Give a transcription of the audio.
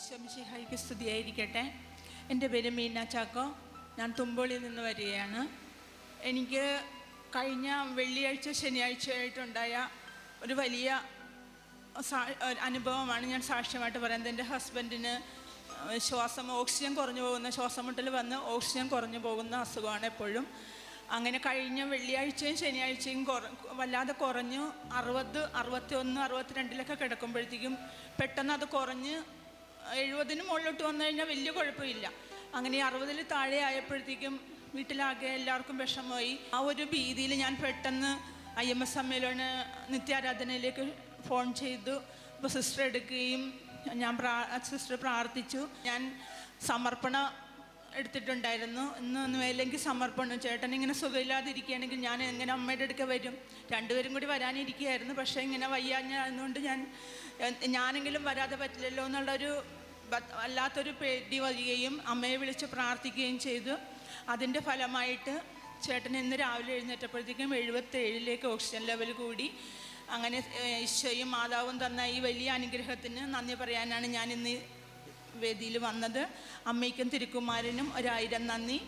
ഈശ്വമിഷിഹായിക്ക് സ്തുതിയായിരിക്കട്ടെ. എന്റെ പേര് മീന ചാക്കോ. ഞാൻ തുമ്പോളിൽ നിന്ന് വരികയാണ്. എനിക്ക് കഴിഞ്ഞ വെള്ളിയാഴ്ച ശനിയാഴ്ചയായിട്ടുണ്ടായ ഒരു വലിയ അനുഭവമാണ് ഞാൻ സാക്ഷ്യമായിട്ട് പറയുന്നത്. എന്റെ ഹസ്ബൻഡിന് ശ്വാസം ഓക്സിജൻ കുറഞ്ഞു പോകുന്ന ശ്വാസം മുട്ടൽ വന്ന് ഓക്സിജൻ കുറഞ്ഞു പോകുന്ന അസുഖമാണ് എപ്പോഴും. അങ്ങനെ കഴിഞ്ഞ വെള്ളിയാഴ്ചയും ശനിയാഴ്ചയും കുറ വല്ലാതെ കുറഞ്ഞു അറുപത് അറുപത്തി ഒന്ന് അറുപത്തിരണ്ടിലൊക്കെ കിടക്കുമ്പോഴത്തേക്കും പെട്ടെന്ന് അത് കുറഞ്ഞ് എഴുപതിന് മുകളിലോട്ട് വന്നു കഴിഞ്ഞാൽ വലിയ കുഴപ്പമില്ല. അങ്ങനെ അറുപതിൽ താഴെ ആയപ്പോഴത്തേക്കും വീട്ടിലാകെ എല്ലാവർക്കും വിഷമമായി. ആ ഒരു ഭീതിയിൽ ഞാൻ പെട്ടെന്ന് ഐ എം എസ് സമ്മേളന നിത്യാരാധനയിലേക്ക് ഫോൺ ചെയ്തു. അപ്പോൾ സിസ്റ്റർ എടുക്കുകയും ഞാൻ പ്രാ സിസ്റ്റർ പ്രാർത്ഥിച്ചു. ഞാൻ സമർപ്പണ എടുത്തിട്ടുണ്ടായിരുന്നു. ഇന്ന് ഒന്നും അല്ലെങ്കിൽ സമർപ്പണം. ചേട്ടൻ ഇങ്ങനെ സുഖമില്ലാതിരിക്കുകയാണെങ്കിൽ ഞാൻ എങ്ങനെ അമ്മയുടെ അടുക്ക വരും? രണ്ടുപേരും കൂടി വരാനിരിക്കുകയായിരുന്നു. പക്ഷേ ഇങ്ങനെ വയ്യാഞ്ഞതുകൊണ്ട് ഞാൻ ഞാനെങ്കിലും വരാതെ പറ്റില്ലല്ലോ എന്നുള്ളൊരു വല്ലാത്തൊരു പേടി വരികയും അമ്മയെ വിളിച്ച് പ്രാർത്ഥിക്കുകയും ചെയ്തു. അതിന്റെ ഫലമായിട്ട് ചേട്ടൻ ഇന്ന് രാവിലെ എഴുന്നേറ്റപ്പോഴത്തേക്കും എഴുപത്തേഴിലേക്ക് ഓക്സിജൻ ലെവൽ കൂടി. അങ്ങനെ ഈശോയും മാതാവും തന്ന ഈ വലിയ അനുഗ്രഹത്തിന് നന്ദി പറയാനാണ് ഞാൻ ഇന്ന് വേദിയിൽ വന്നത് അമ്മയ്ക്കും തിരുക്കുമാരനും ഒരായിരം നന്ദി.